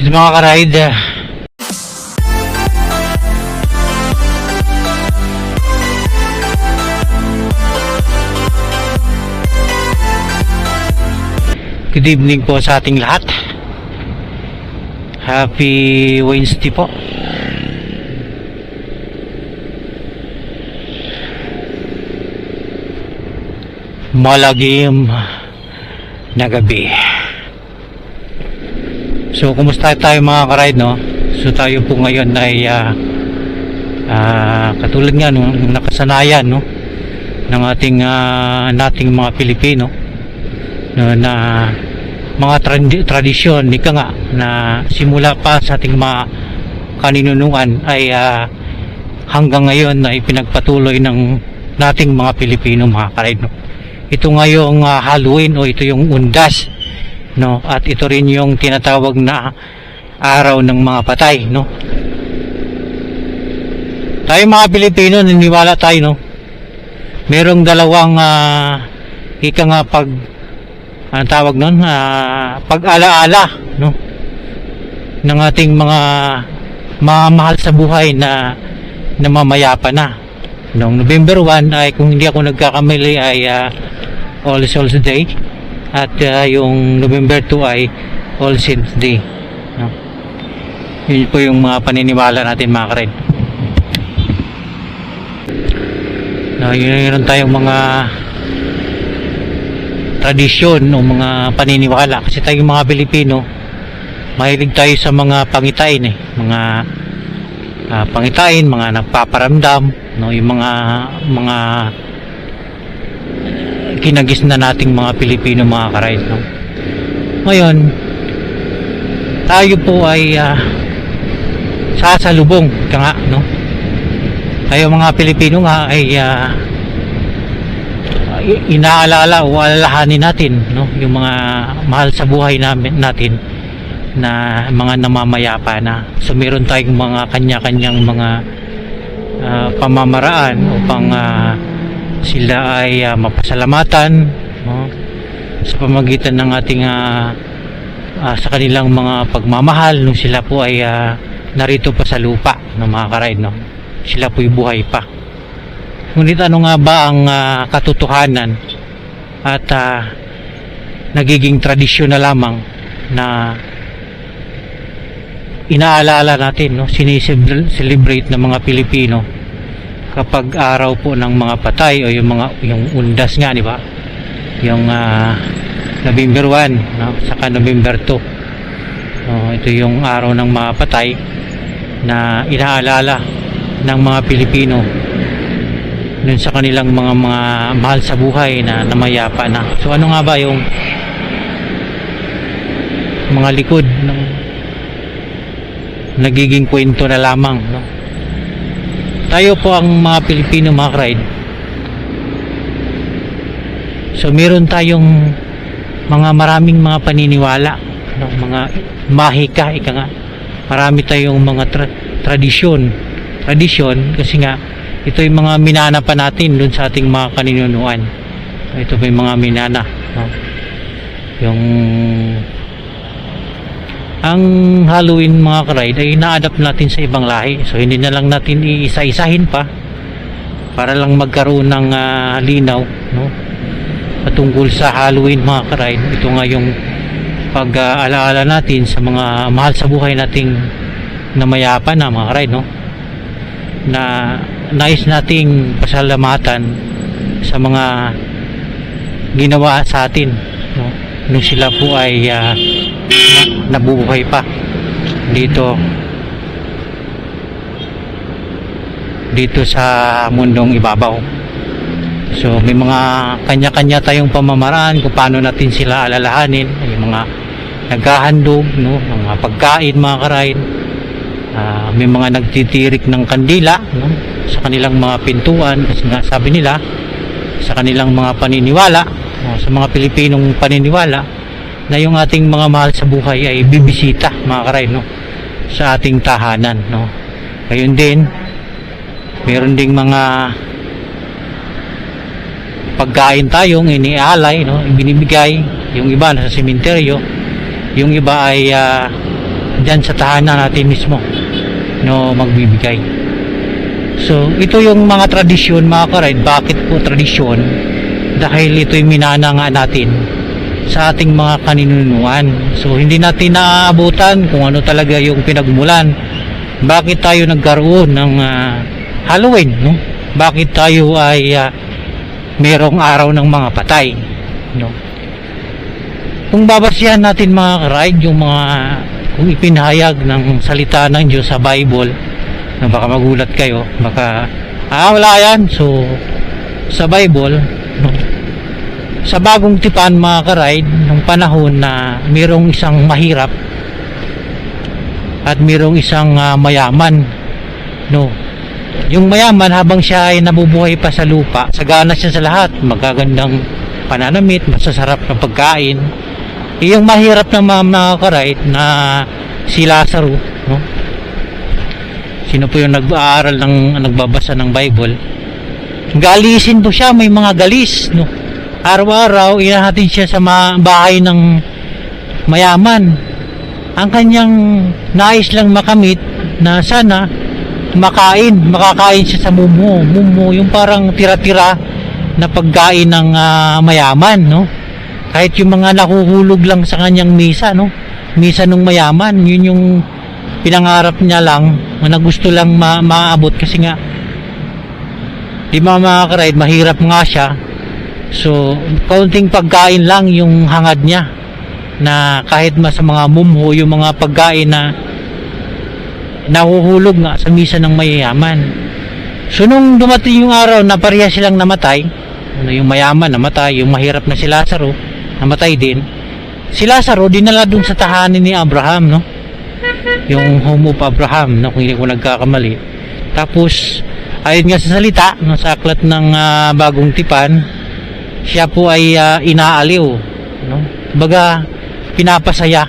Ito mga karide. Good evening po sa ating lahat. Happy Wednesday po. Malagim na gabi. So, kumusta tayo mga karide, no? So, tayo po ngayon ay ah, ah, katulad nga no, ng nakasanayan, no? ng ating ah, nating mga Pilipino no, na mga trad- tradisyon, ika nga, na simula pa sa ating mga kaninunuan ay ah, hanggang ngayon na ipinagpatuloy ng nating mga Pilipino mga karide, no? Ito ngayong ah, Halloween o ito yung undas no? At ito rin yung tinatawag na araw ng mga patay no? Tayo mga Pilipino niniwala tayo no? Merong dalawang ah, ika nga pag ang tawag nun? Ah, pag-alaala no? Ng ating mga mga mahal sa buhay na namamayapa na. Noong November 1 ay kung hindi ako nagkakamali ay ah, All Souls Day at ah, yung November 2 ay All Saints Day. No? Yun po yung mga paniniwala natin mga kared. No, yun yun tayong mga tradisyon o mga paniniwala kasi tayong mga Pilipino mahilig tayo sa mga pangitain eh mga ah, pangitain mga nagpaparamdam no yung mga mga kinagis na nating mga Pilipino mga karayos no? ngayon tayo po ay ah, sasalubong ka nga no? Tayo mga Pilipino nga ay i- inaalala o alalahanin natin no? Yung mga mahal sa buhay namin natin na mga namamayapa na. So meron tayong mga kanya-kanyang mga ah, pamamaraan upang ah, sila ay ah, mapasalamatan no? sa pamagitan ng ating ah, ah, sa kanilang mga pagmamahal nung sila po ay ah, narito pa sa lupa ng mga karide no sila po buhay pa ngunit ano nga ba ang ah, katotohanan at ah, nagiging tradisyon na lamang na inaalala natin no sineselebrate ng mga Pilipino kapag araw po ng mga patay o yung mga yung undas nga di ba yung ah, November 1 no? saka November 2 so, ito yung araw ng mga patay na inaalala ng mga Pilipino dun sa kanilang mga mga mahal sa buhay na namayapa na so ano nga ba yung mga likod ng nagiging kwento na lamang no? Tayo po ang mga Pilipino mga ride so meron tayong mga maraming mga paniniwala no? mga mahika ika nga marami tayong mga tra- tradisyon tradisyon kasi nga ito yung mga minana pa natin dun sa ating mga kaninunuan ito pa yung mga minana no? yung ang Halloween mga karide ay na-adapt natin sa ibang lahi. So hindi na lang natin iisa-isahin pa para lang magkaroon ng ah, linaw no? Patungkol sa Halloween mga karide ito nga yung pag-aalaala natin sa mga mahal sa buhay nating namayapa na mga karide no? Na nais nating pasalamatan sa mga ginawa sa atin no? Nung sila po ay na, nabubuhay pa. Dito. Dito sa mundong ibabaw. So may mga kanya-kanya tayong pamamaraan kung paano natin sila alalahanin. Yung mga naghahandog no? Mga pagkain mga karain. Ah, may mga nagtitirik ng kandila no? sa kanilang mga pintuan. Kasi nga sabi nila sa kanilang mga paniniwala no? sa mga Pilipinong paniniwala na yung ating mga mahal sa buhay ay bibisita mga karay no? sa ating tahanan no? gayon din meron ding mga pagkain tayong inialay no? binibigay yung iba nasa sementeryo. Yung iba ay ah, dyan sa tahanan natin mismo no? Magbibigay. So ito yung mga tradisyon mga karide bakit po tradisyon? Dahil ito'y minana nga natin sa ating mga kaninunuan. So hindi natin naaabutan kung ano talaga yung pinagmulan. Bakit tayo nagkaroon ng ah, Halloween no? Bakit tayo ay ah, merong araw ng mga patay no? Kung babasihan natin mga karide yung mga kung ipinahayag ng salita ng Diyos sa Bible na baka magulat kayo baka ah wala yan. So sa Bible no, sa bagong tipan mga karide nung panahon na mayroong isang mahirap at mayroong isang ah, mayaman no? Yung mayaman habang siya ay nabubuhay pa sa lupa sagana siya sa lahat magagandang pananamit masasarap na pagkain. Eh, yung mahirap na mga, mga karide na si Lazaro no? Sino po yung nag-aaral ng nagbabasa ng Bible? Galisin po siya may mga galis no araw-araw inahatin siya sa bahay ng mayaman. Ang kanyang nais lang makamit na sana makain makakain siya sa mumo mumo yung parang tira-tira na pagkain ng ah, mayaman no? Kahit yung mga nakuhulog lang sa kanyang misa no? Misa ng mayaman yun yung pinangarap niya lang na gusto lang ma- maabot kasi nga di ba mga karide mahirap nga siya so kaunting pagkain lang yung hangad niya na kahit mas mga mumho yung mga pagkain na nahuhulog nga sa misa ng mayayaman. So nung dumating yung araw na pareha silang namatay yung mayaman namatay yung mahirap na si Lazaro namatay din si Lazaro dinala dun sa tahanan ni Abraham no? Yung home of Abraham no? Kung hindi ko nagkakamali. Tapos ayon nga sa salita no, sa aklat ng ah, bagong tipan siya po ay ah, inaaliw no? Baga pinapasaya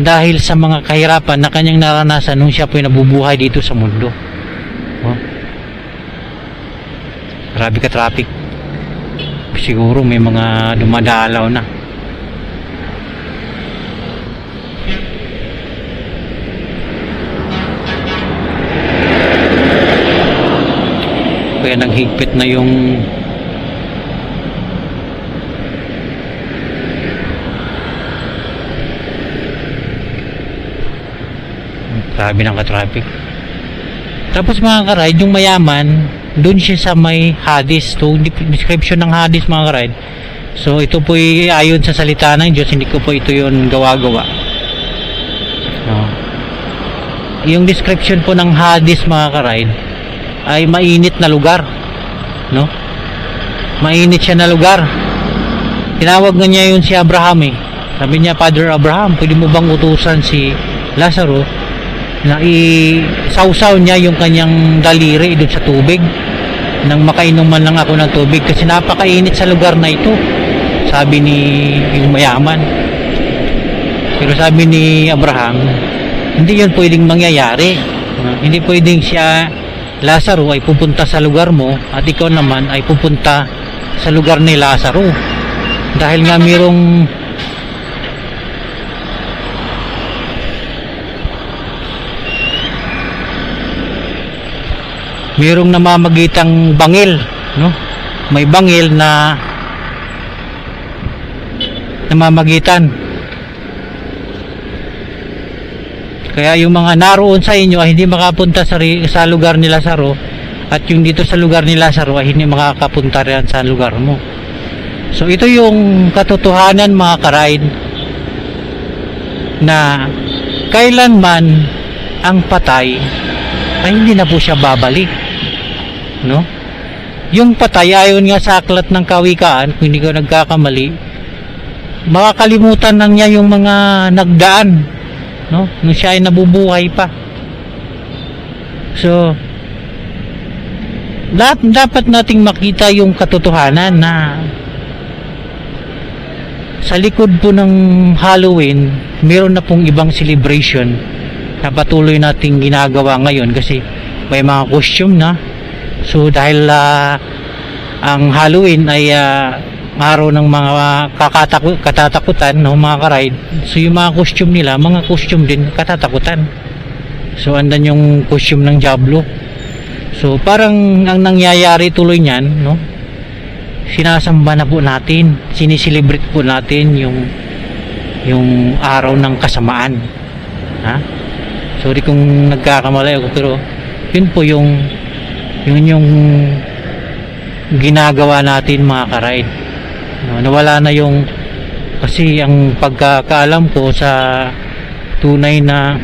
dahil sa mga kahirapan na kanyang naranasan nung siya po ay nabubuhay dito sa mundo. No? grabe ka traffic. Siguro may mga dumadalaw na. Kaya naghigpit na yung grabe ng ka-traffic. Tapos mga karide yung mayaman doon siya sa may hadis to description ng hadis mga karide. So ito po ay ayon sa salita ng Diyos hindi ko po ito yun gawa-gawa. No. yung description po ng hadis mga karide ay mainit na lugar no? Mainit siya na lugar. Tinawag na niya yun si Abraham eh. Sabi niya Father Abraham pwede mo bang utusan si Lazaro na isawsaw niya yung kanyang daliri doon sa tubig. Nang makainom man lang ako ng tubig kasi napakainit sa lugar na ito sabi ni yung mayaman. Pero sabi ni Abraham hindi yun pwedeng mangyayari. Hindi pwedeng siya Lazaro ay pupunta sa lugar mo at ikaw naman ay pupunta sa lugar ni Lazaro. Dahil nga mayroong mayroong namamagitang bangil no? May bangil na namamagitan. Kaya yung mga naroon sa inyo ay hindi makapunta sa, sa lugar ni Lazaro at yung dito sa lugar ni Lazaro ay hindi makakapunta rin sa lugar mo. So ito yung katotohanan mga karaid na kailanman ang patay ay hindi na po siya babalik no? Yung patay ayon nga sa aklat ng kawikaan kung hindi ko nagkakamali makakalimutan lang niya yung mga nagdaan no? Nung siya ay nabubuhay pa. So lahat dapat nating makita yung katotohanan na sa likod po ng Halloween meron na pong ibang celebration na patuloy nating ginagawa ngayon kasi may mga costume na so dahil ah, ang Halloween ay ah, araw ng mga katatakutan no mga karide. So yung mga costume nila mga costume din katatakutan. So andan yung costume ng Diablo. So parang ang nangyayari tuloy niyan no sinasamba na po natin siniselebrate po natin yung yung araw ng kasamaan. Ha? Sorry kung nagkakamali ako pero yun po yung yun yung ginagawa natin mga karide. No, nawala na yung kasi ang pagkakaalam ko sa tunay na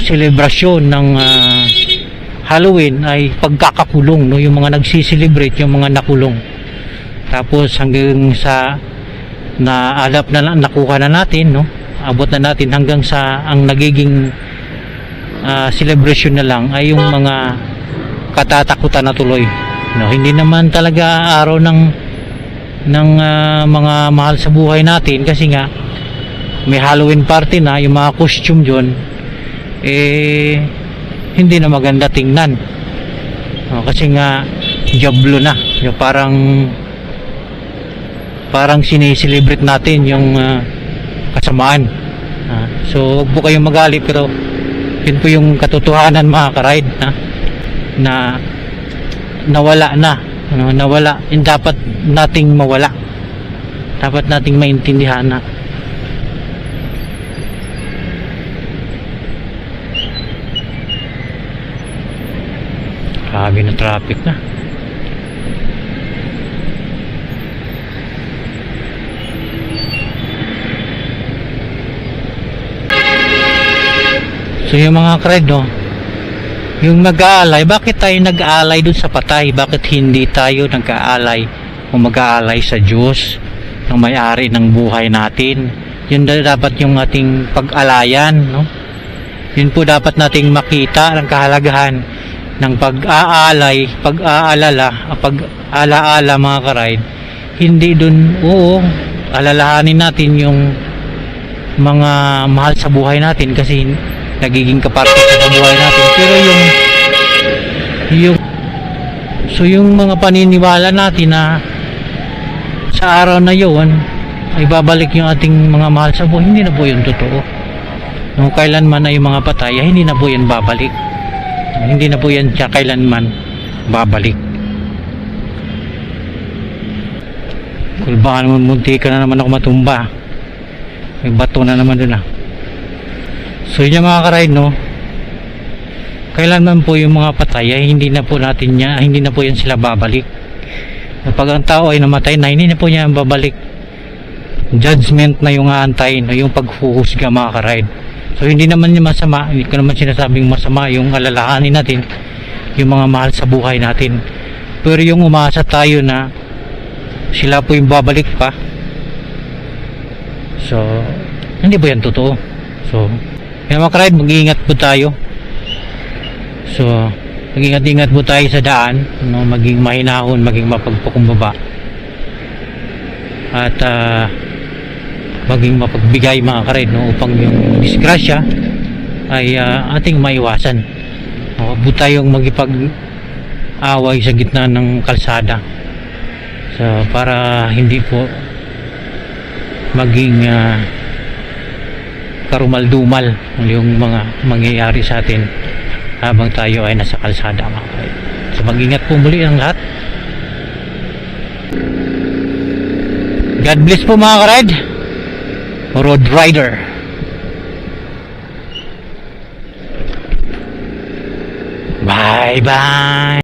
selebrasyon ng ah, Halloween ay pagkakakulong no yung mga nagsiselebrate yung mga nakulong. Tapos hanggang sa na alap na nakuha na natin no abot na natin hanggang sa ang nagiging ah, celebration na lang ay yung mga katatakutan na tuloy. No hindi naman talaga araw ng ng ah, mga mahal sa buhay natin kasi nga may Halloween party na yung mga costume diyon eh hindi na maganda tingnan. No, kasi nga jablo na. Yung parang parang sineselebrate natin yung ah, kasamaan. Ah, so huwag po kayong magalit pero yun po yung katotohanan mga karide na na nawala na. Ano, nawala. Yung dapat nating mawala. Dapat nating maintindihan na. Grabe na traffic na So yung mga cred, no? Yung nag-aalay, bakit tayo nag-aalay dun sa patay? Bakit hindi tayo nag-aalay o mag-aalay sa Diyos ng may-ari ng buhay natin? Yun na dapat yung ating pag-alayan, no? Yun po dapat nating makita ng kahalagahan ng pag-aalay, pag-aalala, pag-alaala mga karide. Hindi dun, oo, alalahanin natin yung mga mahal sa buhay natin kasi nagiging kaparte sa buhay natin. Pero yung yung so yung mga paniniwala natin na sa araw na yon ay babalik yung ating mga mahal sa buhay. Hindi na po yun totoo. Nung kailanman yung mga patay ay hindi na po yan babalik. Hindi na po yan siya kailanman babalik. Kung baka naman munti ka na naman ako matumba. May bato na naman dun ah So yun yung mga karide no? Kailanman po yung mga patay ay hindi na po natin niya Hindi na po yan sila babalik. Pag ang tao ay namatay na Hindi na po niya babalik. Judgment na yung aantay no? Yung paghuhusga mga karide. So hindi naman yung masama Hindi ko naman sinasabing masama Yung alalahanin natin Yung mga mahal sa buhay natin. Pero yung umasa tayo na Sila po yung babalik pa. So Hindi po yan totoo. So kaya mga karide, mag-iingat po tayo. So, mag-ingat-ingat po tayo sa daan, no? maging mahinahon, maging mapagpakumbaba. At ah, maging mapagbigay mga karide no? upang yung disgrasya ay ah, ating maiwasan. Huwag po tayong magipag-away sa gitna ng kalsada. So, para hindi po maging ah, karumal-dumal yung mga mangyayari sa atin habang tayo ay nasa kalsada mga kapatid. So mag-ingat po muli ang lahat. God bless po mga karide. Road Rider. Bye bye.